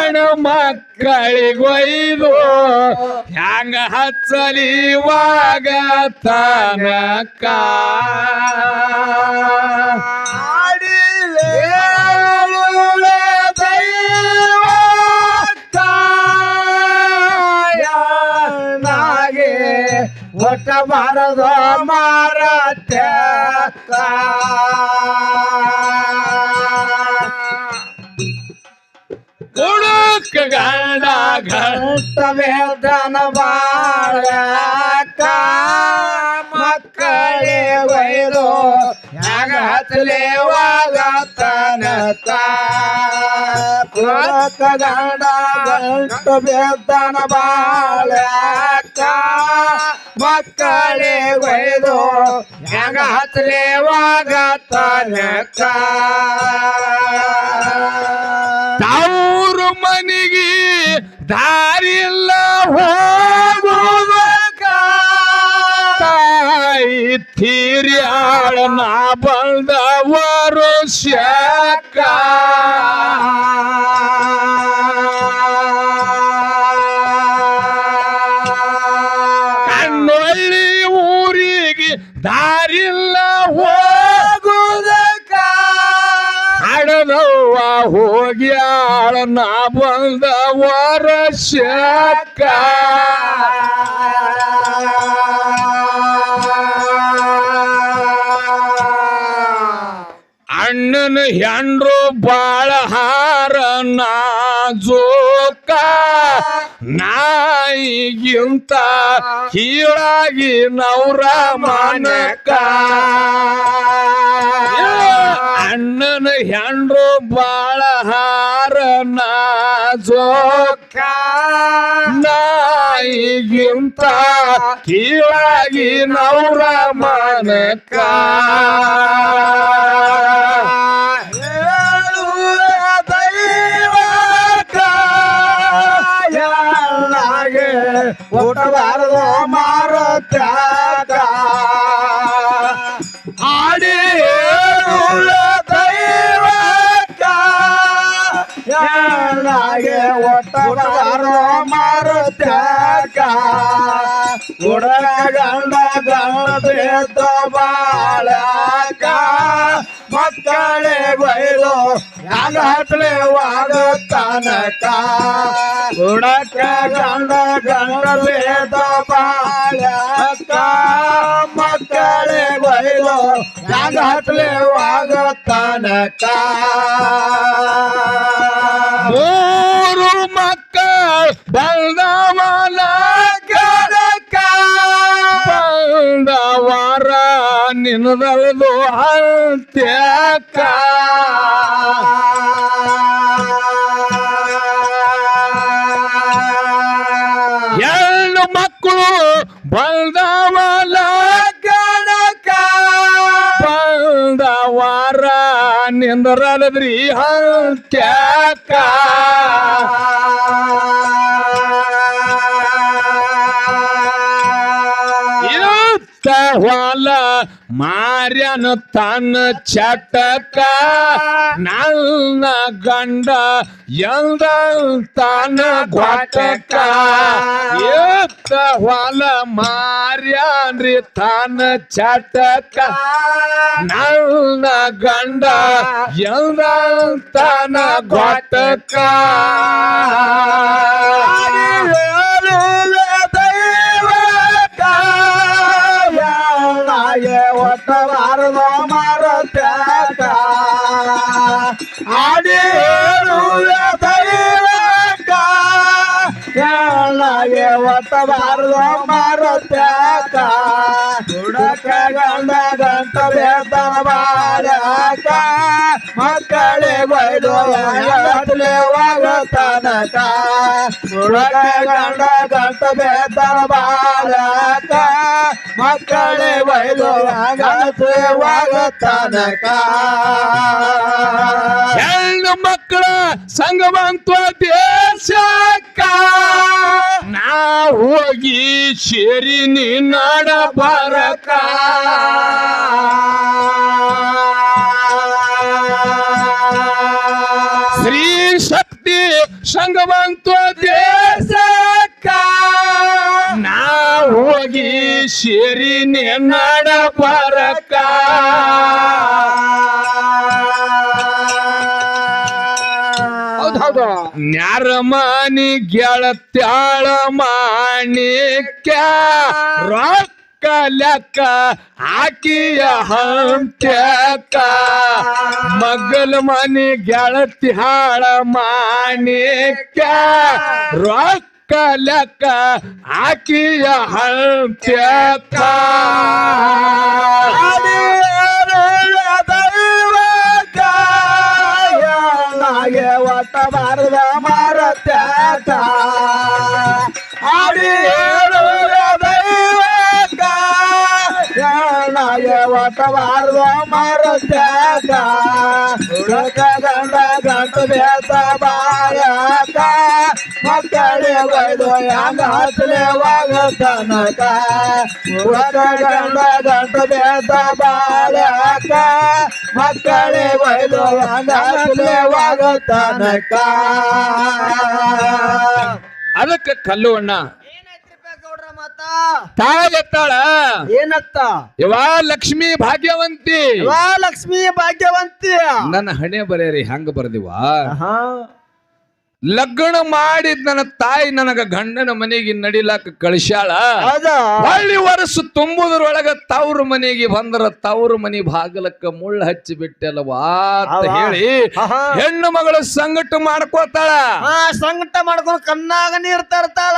ಹೆಣ್ಣು ಮಕ್ಕಳಿಗೊಯ್ದು ಹ್ಯಾಂಗ ಹಚ್ಚಲಿ ವಾಗ ತನಕ? ಒಟ್ಟ ಬಾರದ ಮಾರತ್ಯ ಉಡುಕ ಗಂಡ ಗಂಡ ಬಾಳ ಮಕ್ಕಳೇ ಒಯ್ದು ಯಾಗ ಹತ್ತಲೇ ವಾಗತನಕ ಕುಡುಕ ಗಂಡ ಗಂಟ ಬಾಳ ಮಕ್ಕಳೇ ಒಯ್ದು ಯಾಗ ಹತ್ತಲೇ ವಾಗತನಕ ತಾವ್ರ ಮನಿಗೆ ದಾರಿಲ್ಲ ಹೋಗುವುದಕ್ಕ. ತಾಯಿ ತೀರ್ಯಾಳ ನಾ ಬಲ್ದ ವರುಷಕ್ಕ ನಾ ಬಂದ ವರ್ಷಕ್ಕ ಅಣ್ಣನ ಹೆಂಡ್ರು ಬಾಳ ಹಾರ ನಾಜೋಕ. ನಾಯಿಗಿಂತ ಕೀಳಾಗಿ ನೌರ ಮನಕ. ಅಣ್ಣನ ಹೆಂಡ್ರು ಬಾಳ ಹಾರ ನಾಜೋಕ ನಾಯಿಗಿಂತ ಕೀಳಾಗಿ ನೌರ ಮನಕ. ಊಟಬಾರದು ಮಾರುತ್ಯಾಗ ಊಟಬಾರದು ಮಾರುತ್ಯಾಗ. ಉಡಲ ಗಂಡ ಗಂಡ ಬಾಳಕ ಮಕ್ಕಳೇ ಬೈದು ಯಾಗ ಹತ್ತಲೆ ವಾಗುತ್ತಾನಕ ಉಡಕ ಗಂಡ ಗಂಡ ಬೇದ ಬಾಳಕ ಮಕ್ಕಳೇ ಬೈದು ಯಾಗ ಹತ್ತಲೆ ವಾಗುತ್ತಾನಕ ಮೂರು ಮಕ್ಕಳು ಬಂದವನ ಬಂದವರ ನಿನ್ನದಲ್ದು ಅಂತ್ಯಕ. ಎರಡು ಮಕ್ಕಳು ಬಲ್ದವಲ ಗಣಕ ಬಂದವರ ನಿಂದ್ರಲ್ದ್ರಿ ಅಂತ್ಯಕ್ಕ ಹೊಲ ಮಾರ್ಯನ ತನ್ನ ಚಟಕ. ನನ್ನ ಗಂಡ ಎಂದ ತಾನ ಗೊಟ್ಟಕ ಇರುತ್ತ ಹೊಲ ಮಾರ್ಯಾನ್ರಿ ತನ್ನ ಚಟಕ. ನನ್ನ ಗಂಡ ಎಂದ ತಾನ ಗೊಟ್ಟಕ I don't know. ಒಟ್ಟಬಾರದು ಮಾರುತ್ಯಾಕ ಹುಡಕ ಗಂಡ ಗಂಟ ಬೇತನ ಬಾಳಕ ಮಕ್ಕಳೇ ಬೈದು ಎಳತ್ಲೆ ವಾಗತನಕ ಹುಡಕ ಗಂಡ ಗಂಟ ಬೇತನ ಬಾಳಕ ಮಕ್ಕಳೇ ಬೈದು ಎಳತ್ಲೆ ವಾಗತನಕ ಹೆಣ್ಣು ಮಕ್ಕಳ ಸಂಗವಂತ ದೇಶಕ್ಕ. ನಾ ಹೋಗಿ ಸೇರಿ ನಾಡ ಬರಕ ಶ್ರೀ ಶಕ್ತಿ ಸಂಗವಂತ ದೇಶಕ್ಕ. ನಾ ಹೋಗಿ ಸೇರಿ ನಾಡ ಬರಕ ಹೌದ್. ಹೌದು ನ್ಯಾರ ಮನಿ ಗೆಳತ್ಯಾಳ ಮಾಣಿಕ್ಯ ರೊಕ್ಕ ಲೆಕ್ಕ ಆಕಿಯ ಹಂತ್ಯಕ? ಮಗಲ ಮನಿ ಗೆಳತ್ಯಾಳ ಮಾಣಿಕ್ಯ ರೊಕ್ಕ ಲೆಕ್ಕ ಆಕಿಯ ಹಂತ್ಯಕ್ಕ ನಾಗೆ ಒಟ್ಟ ಬಾರದ ಮಾರತ್ಯಾಕ ಆಡಿ ಹೇಳುವ ಗಂಡ ಗಂಡ ಅದಕ್ಕೆ ಕಲ್ಲು ಅಣ್ಣ ಗೌಡ್ರ ಎತ್ತಾಳ ಏನತ್ತ? ಯವಾ ಲಕ್ಷ್ಮಿ ಭಾಗ್ಯವಂತಿ. ವಾ ಲಕ್ಷ್ಮಿ ಭಾಗ್ಯವಂತಿ. ನನ್ನ ಹಣೆ ಬರೆಯರಿ ಹೆಂಗ್ ಬರ್ದಿವಾ. ಲಗ್ನ ಮಾಡಿದ ನನ್ನ ತಾಯಿ ನನಗ ಗಂಡನ ಮನೆಗೆ ನಡಿಲಾಕ ಕಳಿಸ್ಯಾಳ. ಹಳ್ಳಿ ವರ್ಷ ತುಂಬುದ್ರೊಳಗ ತವ್ರ ಮನೆಗೆ ಬಂದ್ರ ತವ್ರ ಮನಿ ಬಾಗಲಕ್ಕ ಮುಳ್ಳು ಹಚ್ಚಿ ಬಿಟ್ಟೆಲ್ವಾ ಅಂತ ಹೇಳಿ. ಹೆಣ್ಣು ಮಗಳು ಸಂಗಟ ಮಾಡ್ಕೋತಾಳ. ಸಂಗಟ ಮಾಡ್ಕೊಂಡು ಕಣ್ಣಾಗ ನೀರ್ ತರ್ತಾಳ.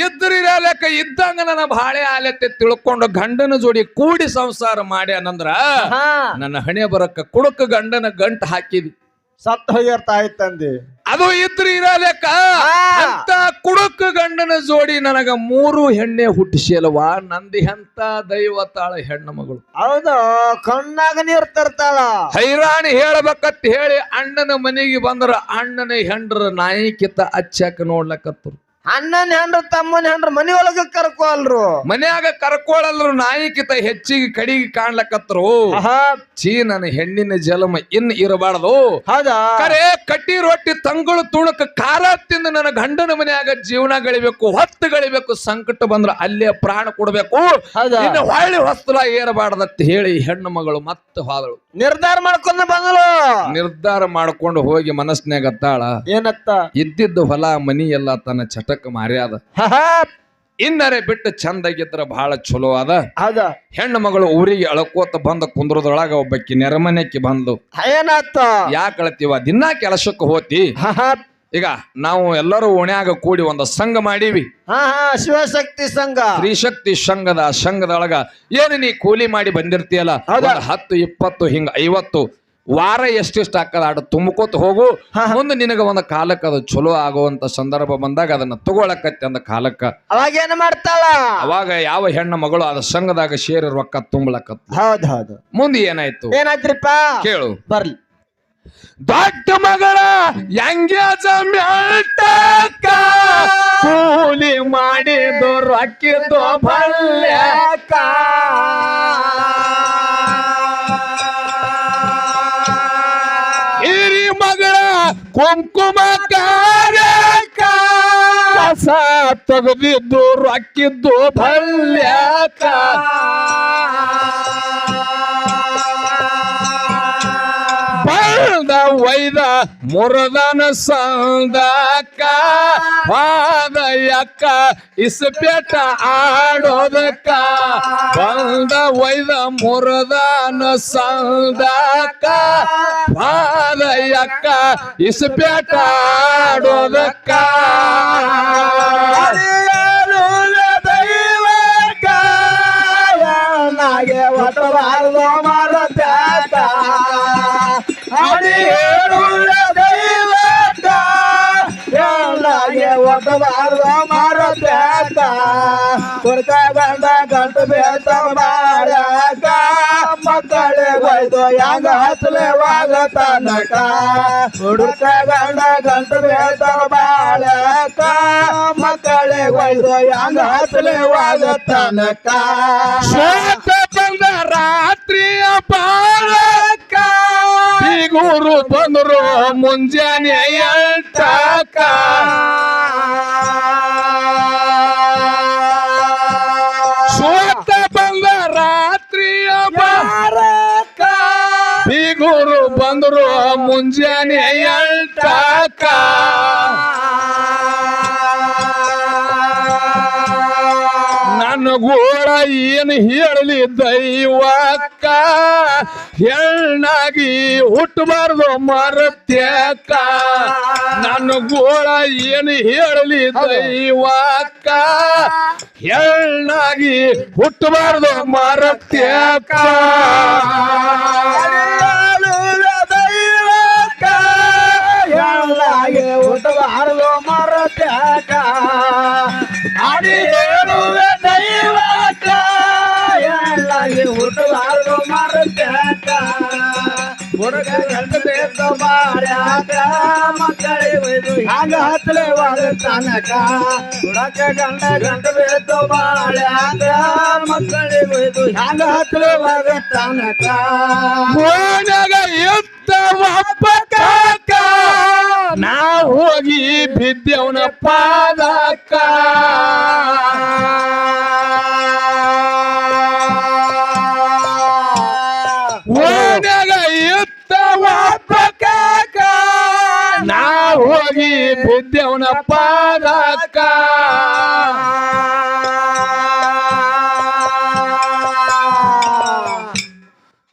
ಇದ್ರಿರಲಕ್ಕ ಇದ್ದಂಗ ನನ್ನ ಬಾಳೆ ಆಲತ್ತೆ ತಿಳ್ಕೊಂಡು ಗಂಡನ ಜೋಡಿ ಕೂಡಿ ಸಂಸಾರ ಮಾಡ್ಯಾನಂದ್ರ ಹಾ. ನನ್ನ ಹಣೆ ಬರಕ್ಕ ಕುಡುಕ ಗಂಡನ ಗಂಟು ಹಾಕಿದ್ವಿ ಸತ್ತ ಹೋಗಿರ್ತಾ ಅದು ಇದ್ರಿ ಇರಲೆಕ್ಕ ಆ. ಅಂತ ಕುಡುಕ ಗಂಡನ ಜೋಡಿ ನನಗ ಮೂರು ಹೆಣ್ಣೆ ಹುಟ್ಟಿಸಲ್ವಾ ನಂದಿ ಎಂತ ದೈವತಾಳ ಹೆಣ್ಣು ಮಗಳು. ಹೌದು ಕಣ್ಣಾಗ ನೀರು ತರ್ತಾಳ. ಹೈರಾಣಿ ಹೇಳ್ಬೇಕತ್ ಹೇಳಿ ಅಣ್ಣನ ಮನೆಗೆ ಬಂದ್ರ ಅಣ್ಣನ ಹೆಂಡ್ರ ನಾಯಿ ಕಿತ್ತ ಅಚ್ಚಕ ನೋಡ್ಲಕತ್ರು ಅಣ್ಣನ ಹೆಂಡ್ರ ತಮ್ಮನ ಹೆಂಡ್ರ ಮನಿ ಒಳಗ ಕರ್ಕೋಲ್ರು ಮನ್ಯಾಗ ಕರ್ಕೊಳಲ್ರು ನಾಯಿಕಿತ ಹೆಚ್ಚಿಗೆ ಕಡಿಗೆ ಕಾಣ್ಲಕತ್ರು. ಚೀ ನನ್ನ ಹೆಣ್ಣಿನ ಜಲಮ ಇನ್ ಇರಬಾರ್ದು. ಹೌದಾ? ಕರೆ ಕಟ್ಟಿ ರೊಟ್ಟಿ ತಂಗಳು ತುಣಕ ಖಾರ ತಿಂದು ನನ್ನ ಗಂಡನ ಮನ್ಯಾಗ ಜೀವನ ಗಳಿಬೇಕು ಹೊತ್ತು ಗಳಿಬೇಕು ಸಂಕಟ ಬಂದ್ರ ಅಲ್ಲೇ ಪ್ರಾಣ ಕೊಡ್ಬೇಕು. ಇನ್ನು ಹೊಳ್ಳಿ ಹೊಸ್ತಲ ಏರಬಾರ್ದತ್ ಹೇಳಿ ಹೆಣ್ಣು ಮಗಳು ಮತ್ತೆ ಹೋದಳು. ನಿರ್ಧಾರ ಮಾಡ್ಕೊಂಡ ಬಂದಳು ನಿರ್ಧಾರ ಮಾಡ್ಕೊಂಡು ಹೋಗಿ ಮನಸ್ನ್ಯಾಗ ಅತ್ತಾಳ. ಏನತ್ತ? ಇದ್ದಿದ್ದು ಹೊಲ ಮನಿ ಎಲ್ಲ ತನ್ನ ಚಟಕ್ ಮಾರ್ಯಾದ. ಇನ್ನರೆ ಬಿಟ್ಟು ಚಂದಾಗಿದ್ರ ಬಹಳ ಚಲೋ ಅದ. ಹೌದಾ. ಹೆಣ್ಣು ಮಗಳು ಊರಿಗೆ ಅಳಕೋತ ಬಂದ ಕುಂದ್ರದೊಳಗ ಒಬ್ಬಕ್ಕಿ ನೆರಮನೆಕ್ಕೆ ಬಂದ್ಲು. ಏನಾತ ಯಾಕೆ ಅಳತಿವ? ದಿನಾ ಕೆಲಸಕ್ಕೆ ಹೋತಿ. ಈಗ ನಾವು ಎಲ್ಲರೂ ಓಣ್ಯಾಗ ಕೂಡಿ ಒಂದು ಸಂಘ ಮಾಡೀವಿ. ಹಾ ಹಾ ಶಿವಶಕ್ತಿ ಸಂಘ. ತ್ರಿಶಕ್ತಿ ಸಂಘದ ಸಂಘದೊಳಗ ಏನು ನೀ ಕೂಲಿ ಮಾಡಿ ಬಂದಿರ್ತೀಯಲ್ಲ? ಹೌದಾ? ಒಂದ್ ಹತ್ತು ಇಪ್ಪತ್ತು ಹಿಂಗ ಐವತ್ತು ವಾರ ಎಷ್ಟೆಷ್ಟು ಹಾಕದ ಆಡ ತುಂಬ್ಕೋತ ಹೋಗು. ಮುಂದೆ ನಿನಗ ಒಂದು ಕಾಲಕ್ಕೆ ಅದು ಚಲೋ ಆಗುವಂತ ಸಂದರ್ಭ ಬಂದಾಗ ಅದನ್ನ ತಗೊಳಕತ್ತೆ ಅಂದ ಕಾಲಕ್ಕ. ಅವಾಗ ಏನ್ ಮಾಡ್ತಾಳ? ಅವಾಗ ಯಾವ ಹೆಣ್ಣು ಮಗಳು ಅದ ಸಂಘದಾಗ ಸೇರಿ ರೊಕ್ಕ ತುಂಬಲಕತ್ತ ಹೌದ್ ಹೌದು. ಮುಂದೆ ಏನಾಯ್ತು? ಏನಾಯ್ತ್ರಿಪ್ಪ? ಕೇಳು. ಬರ್ಲಿ. ದೊಡ್ಡ ಮಗಳ ಹೆಂಗ್ಯಾಜ ಮ್ಯಾಟಕ್ಕ ಕೂಲಿ ಮಾಡಿದ್ದು ರೊಕ್ಕಿದ್ದು ಬಲ್ಯಕ ಹಿರಿ ಮಗಳ ಕುಂಕುಮ ಕಾರ್ಯಕ ಕಸ ತೆಗೆದಿದ್ದು ರೊಕ್ಕಿದ್ದು ಬಲ್ಯಾಕ ಬಂದ ವೈದ ಮುರದನ ಸಂದಕ್ಕ ಪಾದಯಕ್ಕ, ಇಸ್ಪೆಟ ಆಡೋದಕ್ಕ ಬಂದ ವೈದ ಮುರದನ ಸಂದಕ್ಕ ಪಾದಯಕ್ಕ, ಇಸ್ಪೆಟ ಆಡೋದಕ್ಕ. ನಾಗೆ ಒಟ್ಟಬಾರ್ದು ನಾಗೆ ಒಟ್ಟಬಾರ್ದು ಮಾರತ್ಯಾಕ ಕುರ್ಕ ಗಂಡ ಗಂಟು ಬೇತ ಮಾಡಕ ಮಕ್ಕಳೇ ಬೈದು ಹೆಂಗ ಹತ್ತಲೇವಾಗ ನಟ ಹುಡುಕ ಗಂಡ ಗಂಟು ಬೇತ ಬಾಳಕ ಮಕ್ಕಳೇ ಬೈದು ಹೆಂಗ ಹತ್ತಲೇವಾಗ ನಟ ಬಂದ ರಾತ್ರಿಯ ಬಾಳಕ ಗುರು ಬಂದರು ಮುಂಜಾನೆ ಎಂಟಕ್ಕ ಮುಂಜಾನೆ ಎಂಟಕ್ಕ ನನ್ನ ಗೋಳ ಏನು ಹೇಳಲಿ ದೈವಕ್ಕ? ಹೆಣ್ಣಾಗಿ ಹುಟ್ಟಬಾರ್ದು ಮರತ್ಯಕ್ಕ ನನ್ನ ಗೋಳ ಏನು ಹೇಳಲಿ ದೈವಕ್ಕ? ಹೆಣ್ಣಾಗಿ ಹುಟ್ಟಬಾರ್ದು ಮರತ್ಯಕ್ಕ ಬಾಳ್ಯಾಕ ಮಕ್ಕಳಿಗೆ ಒಯ್ದು ಹ್ಯಾಂಗ ಹತ್ತಲೇವಾದ ತನಕ ಹುಡುಗ ಗಂಡ ಗಂಡ ಬೇಕು ಬಾಳ್ಯಾಕ ಮಕ್ಕಳಿಗೆ ಒಯ್ದು. ಹ್ಯಾಂಗ ಹತ್ತಲೇವಾದ ತನಕ ಓನಾಗ ಎತ್ತ ಕಾಕ. ನಾ ಹೋಗಿ ಬಿದ್ದವನ ಪಾದಕ್ಕ. ಬಿದ್ದವನ ಪಾದಕ್ಕ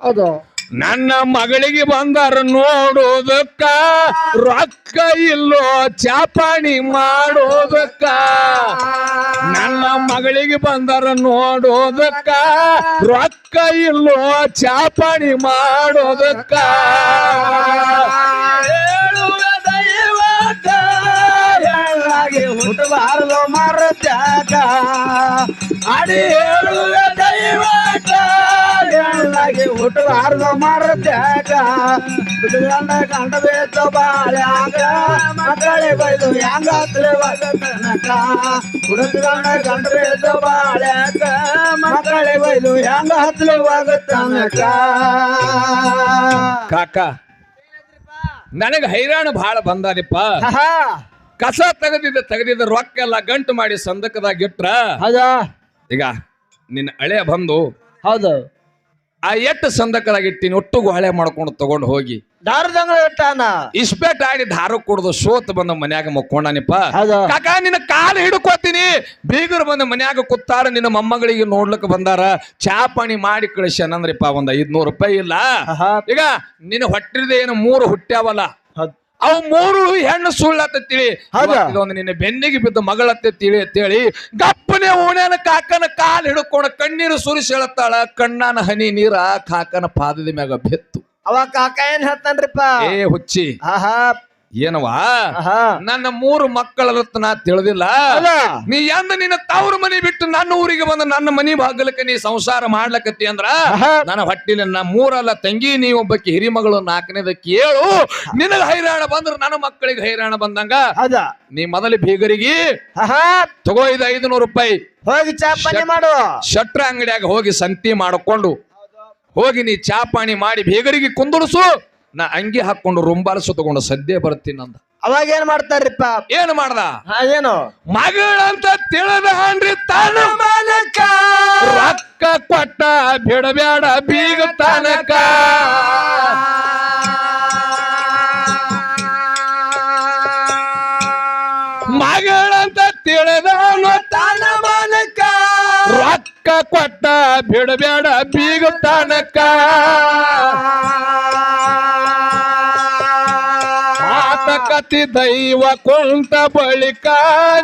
ಅದು ನನ್ನ ಮಗಳಿಗೆ ಬಂದಾರ ನೋಡೋದಕ್ಕ ರೊಕ್ಕ ಇಲ್ಲೋ ಚಾಪಾಣಿ ಮಾಡೋದಕ್ಕ ನನ್ನ ಮಗಳಿಗೆ ಬಂದಾರ ನೋಡೋದಕ್ಕ ರೊಕ್ಕ ಇಲ್ಲೋ ಚಾಪಾಣಿ ಮಾಡೋದಕ್ಕ ಎಲ್ಲಾಗಿ ಮರ ತ್ಯಾಗ ಅಡಿ ಹೇಳುವ ದೈವಕ್ಕ ಎಲ್ಲಾಗಿ ಹುಟ್ಟಬಾರದು ಮರತ್ಯಾಕ ಗಂಡ ಗಂಡ ಬೇತು ಬಾಳ್ಯಾಕ ಮಕ್ಕಳೇ ಬೈದು ಹೆಂಗ ಹತ್ತಲೇವಾಗ ತನಕ ಗಂಡ ಬೇತು ಬಾಳ್ಯಾಕ ಮಕ್ಕಳೇ ಬೈದು ಹೆಂಗ ಹತ್ತಲೇವಾಗ ತನಕ ಕಾಕ ನನಗ ಹೈರಾಣ ಬಹಳ ಬಂದಾರಿಪ್ಪ ಕಸ ತೆಗೆದಿದ್ದ ತೆಗೆದಿದ್ದ ರೊಕ್ಕ ಎಲ್ಲ ಗಂಟು ಮಾಡಿ ಸಂದಕದಾಗ ಇಟ್ರ ಹೌದಾ? ಈಗ ನಿನ್ನ ಹಳೆಯ ಬಂದು ಹೌದು. ಆ ಎಟ್ಟು ಸಂದಕದಾಗ ಇಟ್ಟಿನಿ ಒಟ್ಟು ಹಳೆ ಮಾಡ್ಕೊಂಡು ತಗೊಂಡು ಹೋಗಿ. ದಾರದಂಗ ಇಟ್ಟಾನ ಇಸ್ಪೇಟ್ ಆಡಿ ದಾರು ಕುಡ್ದು ಸೋತ್ ಬಂದ ಮನ್ಯಾಗ ಮಕ್ಕೊಂಡಾನಿಪ್ಪ. ಹೌದಾ? ಕಾಕ ನಿನ್ನ ಕಾಲು ಹಿಡ್ಕೋತೀನಿ. ಬೀಗರು ಬಂದ ಮನ್ಯಾಗ ಕುತ್ತಾರ ನಿನ್ನ ಮೊಮ್ಮಗಳಿಗೆ ನೋಡ್ಲಿಕ್ಕೆ ಬಂದಾರ. ಚಾಪಣಿ ಮಾಡಿ ಕಳಿಸ್ಯಾನಂದ್ರಿಪ್ಪ ಒಂದ್ ಐದ್ನೂರು ರೂಪಾಯಿ ಇಲ್ಲ. ಆಹಾ, ಈಗ ನಿನ್ನ ಹೊಟ್ಟಿದ ಏನು ಮೂರು ಹುಟ್ಟ್ಯಾವಲ್ಲ. ಅವು ಮೂರು ಹೆಣ್ಣು ಸುಳ್ಳತ್ತ. ತಿಳಿ ಒಂದು ನಿನ್ನ ಬೆನ್ನಿಗೆ ಬಿದ್ದ ಮಗಳತ್ತೆ ತಿಳಿ ಅಂತೇಳಿ ಗಪ್ಪನೆ ಓಣ್ಯಾನ ಕಾಕನ ಕಾಲು ಹಿಡ್ಕೊಂಡು ಕಣ್ಣೀರು ಸುರಿಸಿ ಹೇಳತ್ತಾಳ ಕಣ್ಣನ ಹನಿ ನೀರ ಕಾಕನ ಪಾದದ ಮ್ಯಾಗ ಬೆತ್ತು. ಅವ ಕಾಕ ಏನ್ ಹೇಳ್ತಾನ್ರಿಪ್ಪ? ಏ ಹುಚ್ಚಿ. ಆಹಾ ಏನವಾ ನನ್ನ ಮೂರು ಮಕ್ಕಳ ನಾ ತಿಳಿದಿಲ್ಲ? ನೀ ಎಂದ ನಿನ್ನ ತವ್ರ ಮನಿ ಬಿಟ್ಟು ನನ್ನ ಊರಿಗೆ ಬಂದ ನನ್ನ ಮನಿ ಭಾಗಲಕ್ಕೆ ನೀ ಸಂಸಾರ ಮಾಡ್ಲಕತ್ತಿ ಅಂದ್ರ. ನನ್ನ ಹೊಟ್ಟಿನ ನನ್ನ ಮೂರಲ್ಲ ತಂಗಿ ನೀ ಒಬ್ಬಕ್ಕೆ ಹಿರಿಮಗಳು ನಾಲ್ಕನೇದ ಕೇಳು. ನಿನಗ ಹೈರಾಣ ಬಂದ್ರ ನನ್ನ ಮಕ್ಕಳಿಗೆ ಹೈರಾಣ ಬಂದಂಗ? ನೀ ಮೊದಲು ಬೀಗರಿಗೆ ತಗೋ ಇದು ಐದುನೂರು ರೂಪಾಯಿ. ಹೋಗಿ ಚಾಪಾಣಿ ಮಾಡು. ಶಟ್ರ ಅಂಗಡಿಯಾಗ ಹೋಗಿ ಸಂತಿ ಮಾಡಿಕೊಂಡು. ಹೋಗಿ ನೀ ಚಾಪಾಣಿ ಮಾಡಿ ಬೀಗರಿಗೆ ಕುಂದುರ್ಸು. ನಾ ಅಂಗಿ ಹಾಕೊಂಡು ರುಂಬಾರಸು ತಗೊಂಡು ಸದ್ಯ ಬರ್ತೀನಿ ಅಂದ. ಅವಾಗ ಏನ್ ಮಾಡ್ತಾರ್ರಿಪ್ಪ ಏನು ಮಾಡ್ದ? ಹಾ ಏನು ಮಗಳಂತ ತಿಳಿದ ಅನ್ರಿ ತಾನ. ಮಾಲಕ. ರೊಕ್ಕ ಕೊಟ್ಟ ಬಿಡಬೇಡ ಬೀಗ ತನಕ. ಮಗಳಂತ ತಿಳಿದ ತಾನ ಮಾಲಕ. ರೊಕ್ಕ ಕೊಟ್ಟ ಬಿಡಬೇಡ ಬೀಗ ತನಕ. ಮಾತಕತಿ ದೈವ ಕುಂತ ಬಳಿಕ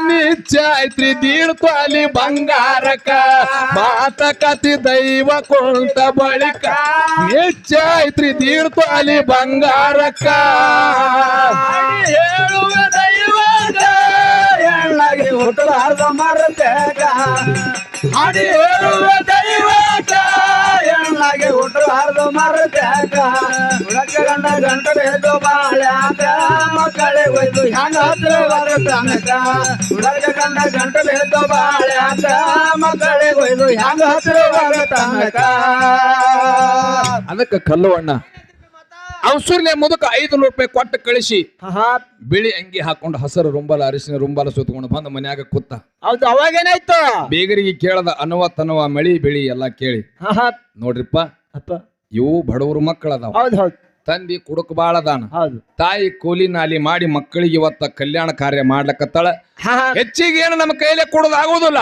ನಿಶ್ಚೈತ್ರಿ ದೀರ್ಘಾಲಿ ಬಂಗಾರಕ. ಮಾತಕತಿ ದೈವ ಕುಂತ ಬಳಿಕ ನಿಶ್ಚೈತ್ರಿ ದೀರ್ಘಾಲಿ ಬಂಗಾರಕ. ಹೇಳುವ ದೈವದ ಎಳ್ಳಾಗಿ ಹುಟ್ಟಬಾರ್ದು ಮರಬೇಕ ಅಡಿ ಹೇಳುವ ಎಳ್ಳಾಗಿ ಹುಟ್ಟಬಾರ್ದು ಮರಬೇಕ ಹುಳಕ ಗಂಡ ಗಂಟ ಬೇದು ಬಾಳ್ಯಾಕ ಮಕ್ಕಳೇ ಒಯ್ದು ಹೆಂಗ ಹತ್ರ ಬರತನಕ ಹುಳಕ ಗಂಡ ಗಂಟ ಬೇದು ಬಾಳ್ಯಾಕ ಮಕ್ಕಳೇ ಒಯ್ದು ಹೆಂಗ ಹತ್ರ ಬರತನಕ ಅದಕ್ಕೆ ಕಲ್ಲು ಅಣ್ಣ ಅವಸೂರ್ಲೆ ಮುದಕ ಐದು ನೂರು ರೂಪಾಯಿ ಕೊಟ್ಟು ಕಳಿಸಿ. ಬಿಳಿ ಅಂಗಿ ಹಾಕೊಂಡು ಹಸರು ರುಂಬಲ ಅರಿಶಿನ ರುಂಬಲ ಸುತ್ತಕೊಂಡು ಬಂದು ಮನ್ಯಾಗ ಕೂತ. ಹೌದು ಅವಾಗೇನಾಯ್ತು? ಬೇಗರಿಗೆ ಕೇಳದ ಅನ್ನುವ ತನವ ಮಳಿ ಬಿಳಿ ಎಲ್ಲಾ ಕೇಳಿ. ನೋಡ್ರಿಪ್ಪ ಅಪ್ಪ. ಇವು ಬಡವರು ಮಕ್ಕಳದಾವ. ಹೌದು ಹೌದು. ತಂದಿ ಕುಡುಕ ಬಾಳದಾನ. ತಾಯಿ ಕೂಲಿ ನಾಲಿ ಮಾಡಿ ಮಕ್ಕಳಿಗೆ ಇವತ್ತ ಕಲ್ಯಾಣ ಕಾರ್ಯ ಮಾಡ್ಲಕತ್ತಾಳ. ಹೆಚ್ಚಿಗೆ ಏನು ನಮ್ಮ ಕೈಲೇ ಕೊಡೋದಾಗುವುದಿಲ್ಲ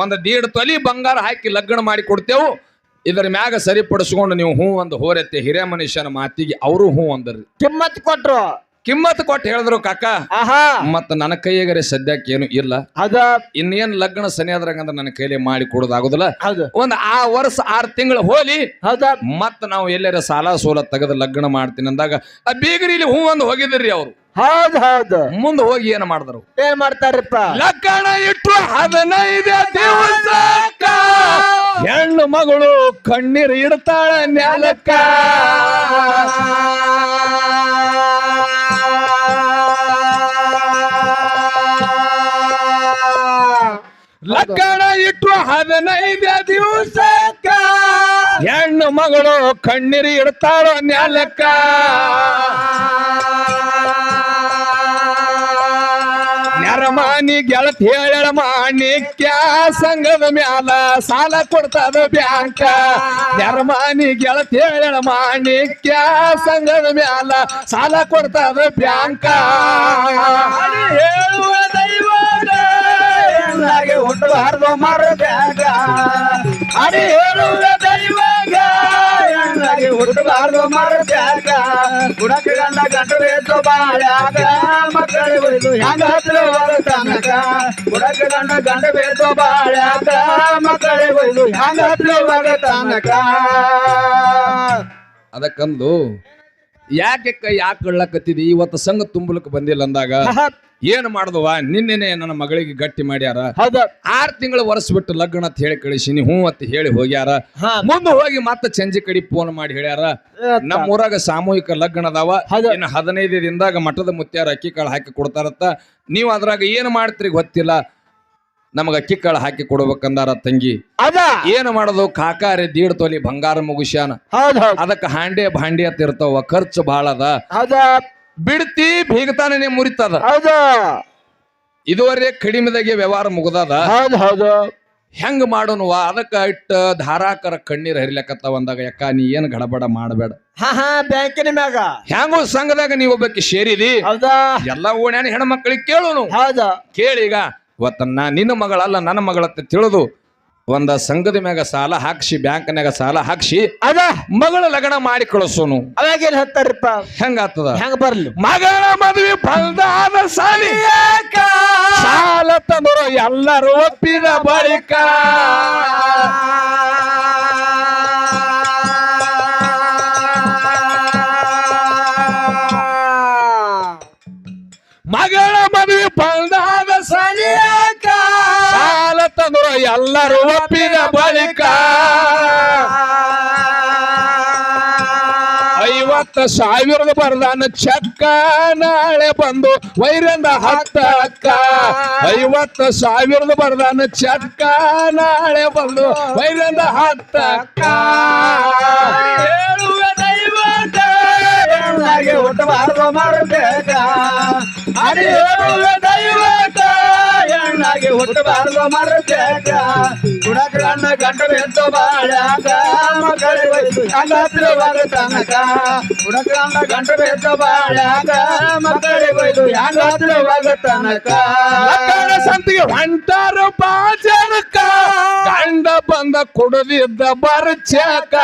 ಒಂದ್ ದೀಡ್ ತೊಲಿ ಬಂಗಾರ ಹಾಕಿ ಲಗ್ನ ಮಾಡಿ ಕೊಡ್ತೇವು. ಇದರ ಮ್ಯಾಗ ಸರಿಪಡಿಸ್ಕೊಂಡು ನೀವು ಹೂ ಒಂದು ಹೋರೆತ್ತೆ ಹಿರಿಯ ಮನುಷ್ಯನ ಮಾತಿಗೆ ಅವರು ಹೂ ಅಂದ್ರಿ. ಕಿಮ್ಮತ್ ಕೊಟ್ರು. ಕಿಮ್ಮತ್ ಕೊಟ್ಟು ಹೇಳಿದ್ರು ಕಾಕ. ಆಹಾ. ಮತ್ತ ನನ್ನ ಕೈಯಾಗರೆ ಸದ್ಯಕ್ಕೆ ಏನು ಇಲ್ಲ. ಅದ. ಇನ್ನೇನ್ ಲಗ್ನ ಸನಿ ನನ್ನ ಕೈಲಿ ಮಾಡಿ ಕೊಡೋದಾಗುದಿಲ್ಲ. ಹೌದು. ಒಂದ್ ಆ ವರ್ಷ ಆರ್ ತಿಂಗಳು ಹೋಲಿ. ಹೌದಾ. ಮತ್ತ ನಾವು ಎಲ್ಲರ ಸಾಲ ಸೋಲ ತೆಗೆದು ಲಗ್ನ ಮಾಡ್ತೀನಿ ಅಂದಾಗ ಆ ಬೀಗರಿಲಿ ಹೂ ಒಂದು ಹೋಗಿದ್ರಿ ಅವ್ರು. ಹೌದು ಹೌದು. ಮುಂದೆ ಹೋಗಿ ಏನ್ ಮಾಡಿದ್ರು? ಏನ್ ಮಾಡ್ತಾರಪ್ಪ? ಲಗ್ನ ಇಟ್ಟು ಹದಿನೈದು ದಿವಸಕ್ಕ ಹೆಣ್ಣು ಮಗಳು ಕಣ್ಣೀರ್ ಇಡ್ತಾಳ ನೆಲಕ್ಕ. ಲಕ್ಕಣ ಇಟ್ಟು ಹದಿನೈದು ದಿವಸಕ್ಕ. ಹೆಣ್ಣು ಮಗಳು ಕಣ್ಣೀರು ಇಡ್ತಾಳ ನೆಲಕ್ಕ. ನೆರಮಾನಿ ಗೆಳತಿ ಹೇಳ ಮಾಣಿಕ್ಯ ಸಂಘದ ಮ್ಯಾಲ ಸಾಲ ಕೊಡ್ತದ ಬ್ಯಾಂಕ? ನೆರಮಾನಿ ಗೆಳತಿ ಹೇಳ ಮಾಣಿಕ್ಯ ಸಂಘದ ಮ್ಯಾಲ ಸಾಲ ಕೊಡ್ತದ ಬ್ಯಾಂಕ? ಹೇಳುವ ದೈವದ ಎಲ್ಲಾಗೆ ಹುಟ್ಟಬಾರ್ದು ಮರಬ್ಯಾಗ ಅಡಿ ಹೇಳುವ ದೈವಗ ಎಲ್ಲಾಗೆ ಹುಟ್ಟಬಾರ್ದು ಮರಬ್ಯಾಗ ಗುಡಕ್ಕೆ ಗಂಡ ಗಂಟು ಬಾಳ್ಯಾಗ. ಮಕ್ಕಳು ಉಳಿದು ಹೆಂಗ ಹತ್ರ ತನಕ. ಗುಡಕ್ಕೆ ಗಂಡ ಗಂಡ ಬೇಕು ಬಾಳ್ಯಾಗ. ಮಕ್ಕಳು ಉಳಿದು ಹೆಂಗ ಹತ್ರ ತನಕ. ಅದಕ್ಕಂದು ಯಾಕೆ ಯಾಕೆ ಕಳ್ಳಕತ್ತಿದಿ ಇವತ್ತು ಸಂಘ ತುಂಬಲಕ್ಕೆ ಬಂದಿಲ್ಲ ಅಂದಾಗ. ಏನ್ ಮಾಡ್ದವ ನಿನ್ನೆನೆ ನನ್ನ ಮಗಳಿಗೆ ಗಟ್ಟಿ ಮಾಡ್ಯಾರ. ಹೌದ. ಆರ್ ತಿಂಗಳು ವರ್ಷ ಬಿಟ್ಟು ಲಗ್ನ ಅಂತ ಹೇಳಿ ಕಳಿಸಿನಿ ಹ್ಞೂ ಅಂತ ಹೇಳಿ ಹೋಗ್ಯಾರ. ಮುಂದೆ ಹೋಗಿ ಮತ್ತೆ ಚಂಜಿ ಕಡೆ ಫೋನ್ ಮಾಡಿ ಹೇಳ್ಯಾರ. ನಮ್ಮ ಊರಾಗ ಸಾಮೂಹಿಕ ಲಗ್ನ ಅದಾವ. ಇನ್ನು ಹದಿನೈದು ದಿನದಾಗ ಮಠದ ಮುತ್ಯಾರ ಅಕ್ಕಿ ಕಾಳು ಹಾಕಿ ಕೊಡ್ತಾರತ್ತ. ನೀವು ಅದ್ರಾಗ ಏನ್ ಮಾಡ್ತೀರಿ ಗೊತ್ತಿಲ್ಲ. ನಮಗ ಅಕ್ಕಿ ಕಾಳು ಹಾಕಿ ಕೊಡ್ಬೇಕಂದಾರ ತಂಗಿ. ಅದ. ಏನು ಮಾಡೋದು? ಕಾಕಾರಿ ದೀಡ್ ತೊಲಿ ಬಂಗಾರ ಹೌದ್ ಅದಕ್ಕೆ ಹಾಂಡೆ ಭಾಂಡಿ ಅಂತ ಇರ್ತಾವ. ಖರ್ಚು ಭಾಳ ಅದ. ಬಿಡ್ತಿ ಬೀಗತಾನೆ ಮುರಿತದ. ಹೌದ. ಇದುವರೆ ಕಡಿಮೆದಾಗೆ ವ್ಯವಹಾರ ಮುಗ್ದದ. ಹೌದು ಹೌದು. ಹೆಂಗ್ ಮಾಡೋನುವ ಅದಕ್ಕ ಇಟ್ಟ ಧಾರಾಕರ ಕಣ್ಣೀರ್ ಹರಿಲಕತ್ತಾವ ಅಂದಾಗ ಯಾಕ ನೀ ಏನ್ ಗಡಬಡ ಮಾಡಬೇಡ. ಹಾ ಹಾ ಬ್ಯಾಂಕಿನ ಮ್ಯಾಗ. ಹೆಂಗೋ ಸಂಘದಾಗ ನೀವ್ ಒಬ್ಬಕ್ಕೆ ಸೇರಿದಿ. ಹೌದಾ? ಎಲ್ಲಾ ಓಣ್ಯಾನ ಹೆಣ್ಮಕ್ಳಿಗೆ ಕೇಳೋನು ಹೌದಾ. ಕೇಳಿ ಈಗ ಇವತ್ತ ನಾ ನಿನ್ನ ಮಗಳಲ್ಲ ನನ್ನ ಮಗಳತ್ತ ತಿಳಿದು ಒಂದ ಸಂಘದ ಮ್ಯಾಗ ಸಾಲ ಹಾಕ್ಸಿ ಬ್ಯಾಂಕ್ನ್ಯಾಗ ಸಾಲ ಹಾಕ್ಸಿ ಅದ? ಮಗಳ ಲಗ್ನ ಮಾಡಿ ಕಳಿಸೋನು. ಅವಾಗೇನ್ ಹತ್ತಾರಪ್ಪ ಆಗ್ತದ? ಹೆಂಗ ಬರ್ಲಿ? ಮಗಳ ಮದುವೆ ಫಲದಾದ ಸಾಲಿಯಾಕ ಸಾಲ ತಂದ್ರು ಎಲ್ಲರೂ ಒಪ್ಪಿದ ಬಳಿಕ. ಎಲ್ಲರೂ ಒಪ್ಪಿದ ಬಳಿಕ ಐವತ್ತು ಸಾವಿರದ ಬರ್ದಾನ ಚಕ್ಕ ನಾಳೆ ಬಂದು ವೈರಂದ ಹತ್ತಕ್ಕ. ಐವತ್ತ ಸಾವಿರದ ಬರ್ದಾನ ಚಕ್ಕ ನಾಳೆ ಬಂದು ವೈರಂದ ಹತ್ತಕ್ಕ. ದೈವದ ಮಾಡಬೇಕ ಅರೆ ಎಣ್ಣಾಗೆ ಹುಟ್ಟಬಾರದು ಮರಬೇಕ ಕುಡಕ ಗಂಡ ಗಂಡ ಬೆತ್ತು ಬಾಳ್ಯಾಗ ಮಕ್ಕಳ ವಯಸ್ಸು ಹಂಗತ್ರವಾಗ ತನಕ ಕುಡಕ ಗಂಡ ಗಂಡ ಬೆತ್ತು ಬಾಳ್ಯಾಗ ಮಕ್ಕಳ ವಯಸ್ಸು ಹಂಗತ್ರವಾಗ ತನಕ ಸಂತಿಗೆ ಹೊಂಟಾರು ಬಾಜನಕ ಗಂಡ ಬಂದ ಕುಡದಿದ್ದ ಬರ್ಚಕ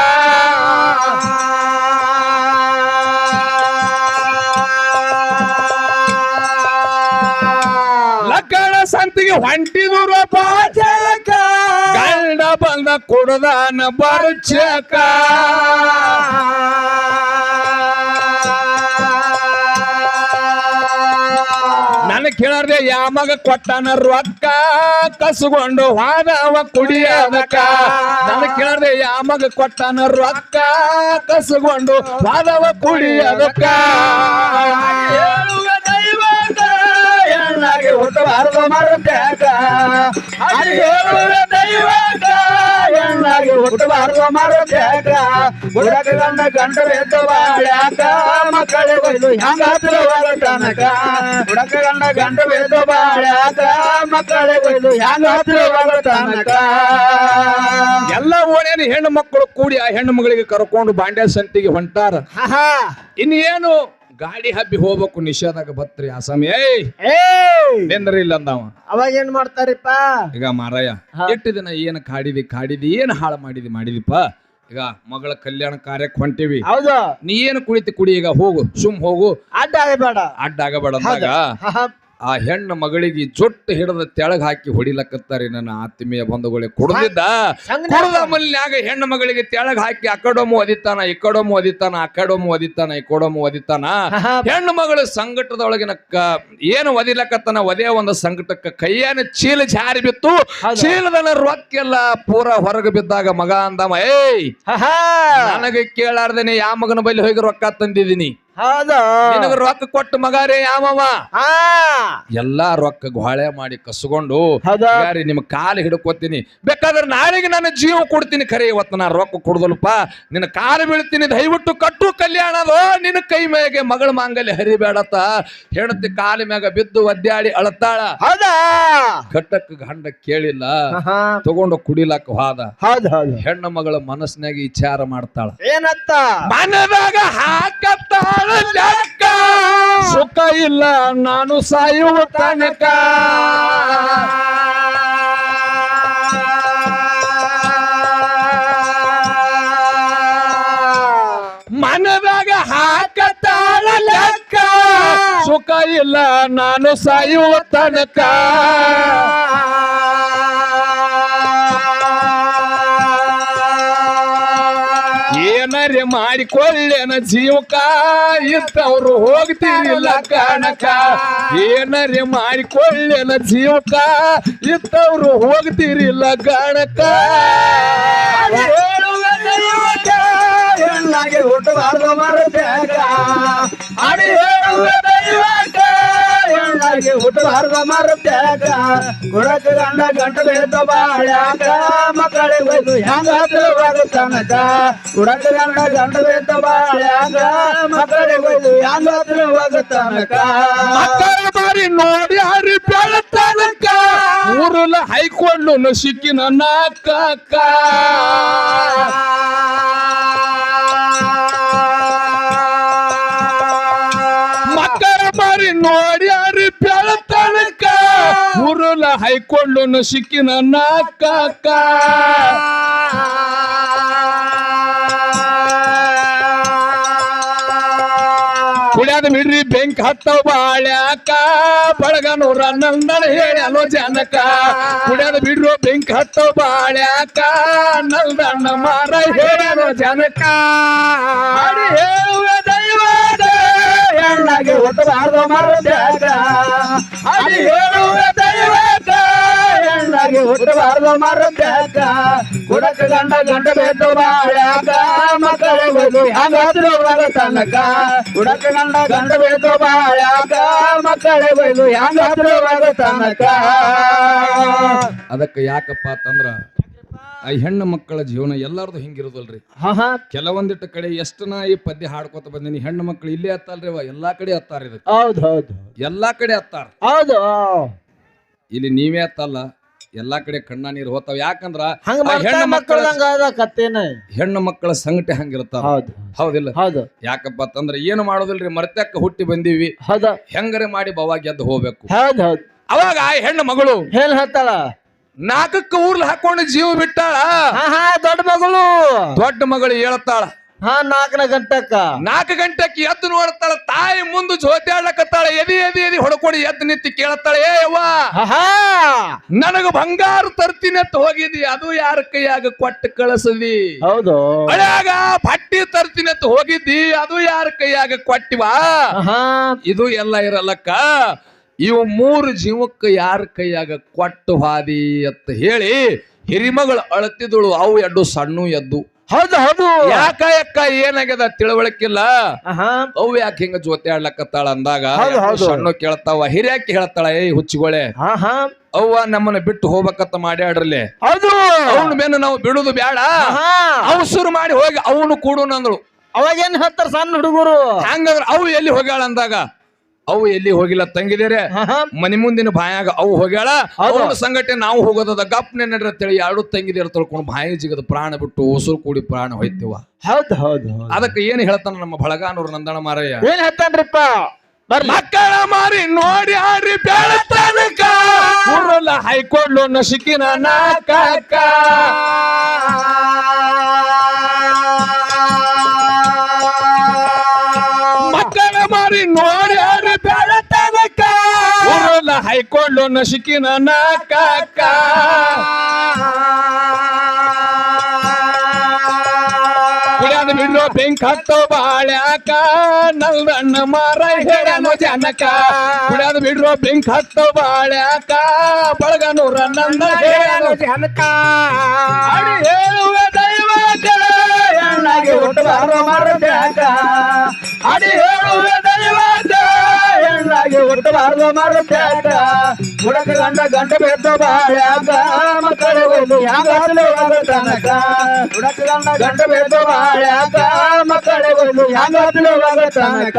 ಲಕ್ಕಣ ಹೊಂಟಿದ್ರು ಬಾಜನಕ ಗಂಡ ಬಂದ ಕುಡದಾನ ಬರ್ಚಕ. ನನ್ ಕೇಳರ್ದೆ ಯಾಮಗ ಕೊಟ್ಟನ ರೊಕ್ಕ ಕಸುಗೊಂಡು ವಾದವ ಕುಡಿಯದಕ ನನ್ ಕೇಳರ್ದೆ ಯಾಮಗ ಕೊಟ್ಟನ ರೊಕ್ಕ ಕಸುಗೊಂಡು ವಾದವ ಕುಡಿಯದಕ್ಕ. ಹುಟ್ಟಬಾರದು ಮರಬೇಕ ಅಲ್ಲಿ ಹೇಳುವ ದೈವದ ಎಣ್ಣಾಗೆ ಹುಟ್ಟಬಾರ್ದು ಮರತ್ಯಾಕ ಬುಡಕ ಗಂಡ ಗಂಡ ಬೇತ ಬಾಳ್ಯಾಕ ಮಕ್ಕಳೇ ಬೈದು ಹೆಂಗಾದ್ರು ತನಕ ಬುಡಕ ಗಂಡ ಗಂಡ ಬೇತ ಬಾಳ್ಯಾಕ ಮಕ್ಕಳೇ ಬೈದು ಹೆಂಗಾದ್ರು ತನಕ ಎಲ್ಲ ಓಣೇನು ಹೆಣ್ಣು ಮಕ್ಕಳು ಕೂಡಿ ಆ ಹೆಣ್ಣು ಮಗಳಿಗೆ ಕರ್ಕೊಂಡು ಬಾಂಡ್ಯ ಸಂತಿಗೆ ಹೊಂಟಾರ. ಆಹಾ. ಗಾಡಿ ಹಬ್ಬಿ ಹೋಗ್ಬೇಕು ನಿಷೇಧಾಗ ಬತ್ರಿ ಆ ಸಮಯ ಏಯ್! ಇಲ್ಲ ಅಂದವ ಅವಾಗ ಏನ್ ಮಾಡ್ತಾರಿಪ್ಪ? ಈಗ ಮಾರಾಯ. ಎಷ್ಟು ದಿನ ಏನ್ ಕಾಡಿದಿ ಕಾಡಿದಿ ಏನ್ ಹಾಳು ಮಾಡಿದಿ ಮಾಡಿದಿಪ್ಪ? ಈಗ ಮಗಳ ಕಲ್ಯಾಣ ಕಾರ್ಯಕ್ಕೆ ಹೊಂಟಿವಿ. ಹೌದು. ನೀ ಏನು ಕುಳಿತಿ ಕುಡಿ ಈಗ ಹೋಗು ಸುಮ್ ಹೋಗು. ಅಡ್ಡ ಆಗಬೇಡ. ಅಡ್ಡ ಆಗಬೇಡ ಅಂದಾಗ ಆ ಹೆಣ್ಣು ಮಗಳಿಗೆ ಜೊಟ್ಟು ಹಿಡಿದ ತೆಳಗ್ ಹಾಕಿ ಹೊಡಿಲಕತ್ತಾರಿ ನನ್ನ ಆತ್ಮೀಯ ಬಂಧುಗಳೇ. ಕುಡ್ದಿದ್ದ? ಕುಡ್ದ ಮಲ್ನ್ಯಾಗ ಹೆಣ್ಣು ಮಗಳಿಗೆ ತೆಳಗ್ ಹಾಕಿ ಅಕಡೊಮ್ಮು ಒದಿತಾನ ಇಕಡೊಮ್ಮು ಒದಿತಾನ ಅಕಡೊಮ್ಮು ಒದಿತಾನ ಇಕಡೊಮ್ಮು ಒದಿತಾನ? ಹೆಣ್ಣು ಮಗಳು ಸಂಕಟದೊಳಗಿನ ಕ ಏನು ಒದಿಲಕತ್ತನ? ಒದೇ ಒಂದು ಸಂಕಟಕ್ಕೆ ಕೈಯನ ಚೀಲ ಜಾರಿ ಬಿತ್ತು. ಚೀಲದಲ್ಲ ಚೀಲದನ ರೊಕ್ಕೆಲ್ಲ ಪೂರ ಹೊರಗೆ ಬಿದ್ದಾಗ ಮಗ ಅಂದಮ ಏಯ್ ನನಗೆ ಕೇಳಾರ್ದೇನೆ ಯಾವ ಮಗನ ಬಳಿ ಹೋಗಿ ರೊಕ್ಕ ತಂದಿದ್ದೀನಿ? ಹೌದು. ನಿನಗ ರೊಕ್ಕ ಕೊಟ್ಟು ಮಗಾರಿ ಯಾವ ಹಾ. ಎಲ್ಲಾ ರೊಕ್ಕ ಗೋಳೆ ಮಾಡಿ ಕಸ್ಕೊಂಡು ಹೌದಾ. ಯಾರಿ ನಿಮ್ ಕಾಲು ಹಿಡ್ಕೊತೀನಿ. ಬೇಕಾದ್ರೆ ನಾಳೆಗೆ ನಾನು ಜೀವ ಕೊಡ್ತೀನಿ ಖರೆ ಇವತ್ತು ನಾ ರೊಕ್ಕ ಕೊಡ್ದಲ್ಪ ನಿನ್ನ ಕಾಲು ಬೀಳ್ತೀನಿ ದಯವಿಟ್ಟು ಕಟ್ಟು ಕಲ್ಯಾಣ ಅದೋ ನಿನ್ನ ಕೈ ಮೇಗೆ ಮಗಳ ಮಾಂಗಲ್ಯ ಹರಿಬೇಡತ್ತ. ಹೆಣತಿ ಕಾಲ ಮ್ಯಾಗ ಬಿದ್ದು ಒದ್ದಾಡಿ ಅಳತಾಳ. ಹೌದಾ? ಗಂಡ ಕೇಳಿಲ್ಲ. ಆಹಾ. ತಗೊಂಡು ಕುಡಿಲಾಕ ಹೋದ. ಹೌದು ಹೌದು. ಹೆಣ್ಣು ಮಗಳ ಮನಸ್ಸಿನಾಗ ವಿಚಾರ ಮಾಡ್ತಾಳ. ಏನತ್ತ? ಮನದಾಗ ಹಾಕತ್ತಾಳ ಲೆಕ್ಕ ಸುಖ ಇಲ್ಲ ನಾನು ಸಾಯುವ ತನಕ. ಮನದಾಗ ಹಾಕತ್ತಾಳ ಲೆಕ್ಕ. ಸುಖ ಇಲ್ಲ ನಾನು ಸಾಯುವ ತನಕ. ಮಾಡಿಕೊಳ್ಳೇನ ಜೀವಕ ಇದ್ದವ್ರು ಹೋಗ್ತೀರಿಲ್ಲ ಕಾಣಕ. ಏನರೆ ಮಾಡಿಕೊಳ್ಳೇನ ಜೀವಕ ಇದ್ದವ್ರು ಹೋಗ್ತೀರಿಲ್ಲ ಕಾಣಕ. ಹುಟ್ಟಬಾರ್ದು ಮರತ್ಯಾಕ ಕುಡಕ ಗಂಡ ಗಂಟ ಬೇತ ಬಾಳ್ಯಾಕ ಮಕ್ಕಳಿಗೆ ಬೈದು ಹೆಂಗಾದ್ರು ತನಕ ಕುಡಕ ಗಂಡ ಗಂಟ ಬೇತ ಬಾಳ್ಯಾಕ ಮಕ್ಕಳಿಗೆ ಬೈದು ಹೆಂಗಾದ್ರು ತನಕ ಮಕ್ಕಳ ಬಾರಿ ನೋಡಿ ಹರಿ ಬೆಳತನಕ ಊರಲ್ಲ ಹೈಕೊಂಡು ಸಿಕ್ಕಿನ ನಾಕಕ್ಕ. ಊರಲ್ಲ ಹೈಕೊಂಡು ಸಿಕ್ಕಿನ ನಾಕ ಕುಡಿಯಾದ ಬಿಡ್ರಿ ಬೆಂಕಿ ಹತ್ತವ ಬಾಳ್ಯಾಕ. ಬಳಗನೂರ ನಂದನ ಹೇಳೋ ಜನಕ. ಕುಡಿಯಾದ ಬಿಡ್ರು ಬೆಂಕಿ ಹತ್ತವ ಬಾಳ್ಯಾಕ. ನಲ್ದಣ್ಣ ಮಾರ ಹೇಳೋ ಜನಕ. ಹೇಳುವ ದೈವದ ಹೆಣ್ಣಾಗಿ ಹುಟ್ಟಬಾರ್ದು ಮರತ್ಯಾಗ ಅಡಿ ಹೇಳುವ ಹೆಣ್ಣಾಗಿ ಹುಟ್ಟಬಾರ್ದು ಮರಬೇಕ ಕುಡಕ ಗಂಡ ಗಂಡ ಬೇತು ಬಾಳ್ಯಾಕ ಮಕ್ಕಳಿಗೆ ಹಂಗಾದ್ರು ಹೆಂಗಾದ್ರು ತನಕ. ಕುಡಕ ಗಂಡ ಗಂಡ ಬೇತು ಬಾಳ್ಯಾಕ ಮಕ್ಕಳಿಗೆ ಬೈದು ಹೆಂಗಾದ್ರು ತನಕ. ಅದಕ್ಕೆ ಯಾಕಪ್ಪ ಅಂತಂದ್ರ ಆ ಹೆಣ್ಣು ಮಕ್ಕಳ ಜೀವನ ಎಲ್ಲಾರ್ದು ಹಿಂಗಿರುದಲ್ರಿ. ಕೆಲವೊಂದಿಟ್ಟು ಕಡೆ ಎಷ್ಟು ನಾ ಈ ಪದ್ಯ ಹಾಡ್ಕೋತ ಬಂದೀನಿ. ಹೆಣ್ಣು ಮಕ್ಕಳು ಇಲ್ಲೇ ಅತ್ತಲ್ರಿ ಎಲ್ಲಾ ಕಡೆ ಹೌದು ಹೌದು. ಎಲ್ಲಾ ಕಡೆ ಹತ್ತಾರ ಹೌದು ಇಲ್ಲಿ ನೀವೇ ಹತ್ತಲ್ಲ ಎಲ್ಲಾ ಕಡೆ ಕಣ್ಣ ನೀರು ಹೋತಾವ ಯಾಕಂದ್ರ ಹಂಗ ಹೆಣ್ಣು ಮಕ್ಕಳ ಕತ್ತೇನ ಹೆಣ್ಣು ಮಕ್ಕಳ ಸಂಗಟೆ ಹಂಗಿರ್ತಾವ ಹೌದು. ಹೌದಿಲ್ಲ? ಹೌದು. ಯಾಕಪ್ಪ ಅಂತಂದ್ರೆ ಏನು ಮಾಡೋದಿಲ್ರಿ? ಮರ್ತ್ಯಕ್ಕ ಹುಟ್ಟಿ ಬಂದೀವಿ. ಹೌದು. ಹೆಂಗರೆ ಮಾಡಿ ಬವಾ ಗೆದ್ದು ಹೋಗ್ಬೇಕು. ಹೌದು ಹೌದು. ಅವಾಗ ಆ ಹೆಣ್ಣು ಮಗಳು ಹೇಳ ಹೇಳ್ತಾಳ. ನಾಲ್ಕಕ್ಕೆ ಊರ್ಲ್ ಹಾಕೊಂಡು ಜೀವ ಬಿಟ್ಟಾಳ. ಹಾ ಹಾ ದೊಡ್ಡ ಮಗಳು. ದೊಡ್ಡ ಮಗಳು ಹೇಳ್ತಾಳ. ಹಾ ನಾಲ್ಕನ ಗಂಟಕ್ಕ. ನಾಲ್ಕು ಗಂಟೆಗೆ ಎದ್ದು ನೋಡ್ತಾಳ ತಾಯಿ ಮುಂದೆ ಜೋತ್ಯಾಡ್ಲಕತ್ತಾಳ ಎದಿ ಎದಿ ಎದಿ ಹೊಡ್ಕೊಡಿ ಎದ್ದು ನಿಂತು ಕೇಳತ್ತಾಳೆ ಏ ಯವ್ವ ಆಹಾ ನನಗ ಬಂಗಾರ ತರ್ತೀನಿ ಅಂತ ಹೋಗಿದಿ ಅದು ಯಾರ ಕೈಯಾಗ ಕೊಟ್ಟು ಕಳಿಸದಿ? ಹೌದು. ಹಳ್ಯಾಗ ಪಟ್ಟಿ ತರ್ತೀನಿ ಅಂತ ಹೋಗಿದ್ದಿ ಅದು ಯಾರ ಕೈಯಾಗ ಕೊಟ್ಟಿವಾ? ಆಹಾ ಇದು ಎಲ್ಲ ಇರಲ್ಲಕ್ಕ ಇವು ಮೂರು ಜೀವಕ್ಕೆ ಯಾರ ಕೈಯಾಗ ಕೊಟ್ಟು ಹಾದಿ? ಅಂತ ಹೇಳಿ ಹಿರಿಮಗಳು ಅಳತಿದಳು ಅವು ಎಡ್ಡು ಸಣ್ಣ ಎದ್ದು ಹೌದು ಹೌದು. ಯಾಕ ಯಾಕ ಏನಾಗ್ಯದ ತಿಳುವಳಿಕಿಲ್ಲ? ಅವು ಅವ್ ಯಾಕೆ ಹಿಂಗ ಜೊತೆ ಆಡ್ಲಕತ್ತಾಳ ಅಂದಾಗ. ಸಣ್ಣ ಕೇಳ್ತಾವ ಹಿರಿಯಾಕಿ ಹೇಳ್ತಾಳ ಏ ಹುಚ್ಚಿಗೋಳೆ. ಅವ್ವ ನಮ್ಮನ್ನ ಬಿಟ್ಟು ಹೋಗ್ಬೇಕತ್ತ ಆಡ್ರಲ್ಲಿ ಹೌದು. ಅವನ ಮೇಲೆ ನಾವು ಬಿಡುದು ಬೇಡ ಅವಸರು ಮಾಡಿ ಹೋಗಿ ಅವನು ಕೂಡು ಅಂದಳು. ಅವಾಗ ಏನ್ ಹೇಳ್ತಾರ ಸಣ್ಣ ಹುಡುಗರು? ಹಂಗಂದ್ರ ಅವು ಎಲ್ಲಿ ಹೋಗ್ಯಾಳ ಅಂದಾಗ? ಅವು ಎಲ್ಲಿ ಹೋಗಿಲ್ಲ ತಂಗಿದೇರೆ ಮನೆ ಮುಂದಿನ ಬಾಯಾಗ ಅವು ಹೋಗ್ಯಾಳ? ಅದೊಂದು ಸಂಘಟನೆ ನಾವು ಹೋಗೋದ ಗಪ್ನೆ ತಳಿ ಎರಡು ತಂಗಿದೇರ ತೊಳ್ಕೊಂಡು ಬಾಯಿ ಜಿಗದ ಪ್ರಾಣ ಬಿಟ್ಟು ಉಸುರು ಕೂಡಿ ಪ್ರಾಣ ಹೋಯ್ತಿವ. ಹೌದು ಹೌದು ಅದಕ್ಕೆ ಏನ್ ಹೇಳ್ತಾನ ನಮ್ಮ ಬಳಗಾನೂರು ನಂದಣ ಮಾರಯ್ಯ? ಏನ್ ಹೇಳ್ತಾನ್ರಿಪ್ಪ? ಮಕ್ಕಳ ಮಾರಿ ನೋಡಿ ಆಡ್ರಿ ಬೆಳತನಕ ಊರಲ್ಲ ಲೋನ್ ಸಿಕ್ಕಿನ ಮಕ್ಕಳ ಮಾರಿ ನೋಡಿ ಹೈಕೊಳ್ಳು ನಶಿಕಿನ ಕಾಕ ಕುಡಿಯಾದ ಬಿಡ್ರೋ ಬೆಂಕ್ ಹತ್ತೋ ಬಾಳ್ಯಾಕ ನಲ್ದಣ್ಣ ಮಾರ ಹೇಳನು ಜನಕ. ಕುಡಿಯಾದ ಬಿಡ್ರೋ ಬೆಂಕ್ ಹತ್ತೋ ಬಾಳ್ಯಾಕ, ಬಳಗನೂರ ನಂದ ಹೇಳನು ಜನಕ. ಹೇಳುವ ಮರದ್ಯಾಕ ಅಡಿ ಹೇಳುವ ಹೆಣ್ಣಾಗಿ ಹುಟ್ಟಬಾರ್ದು ಮರದ್ಯಾಕ ಹುಡುಕ ಗಂಡ ಗಂಡ ಬೆದ್ದ ಬಾಳ್ಯಾಕ ಮಕ್ಕಳಿಗೆ ಯಾವಾಗಲೂ ತನಕ ಹುಡುಕ ಗಂಡ ಗಂಡ ಬೆದ್ದ ಬಾಳ್ಯಾಕ ಮಕ್ಕಳಿಗೆ ಯಾವಾಗಲೂ ತನಕ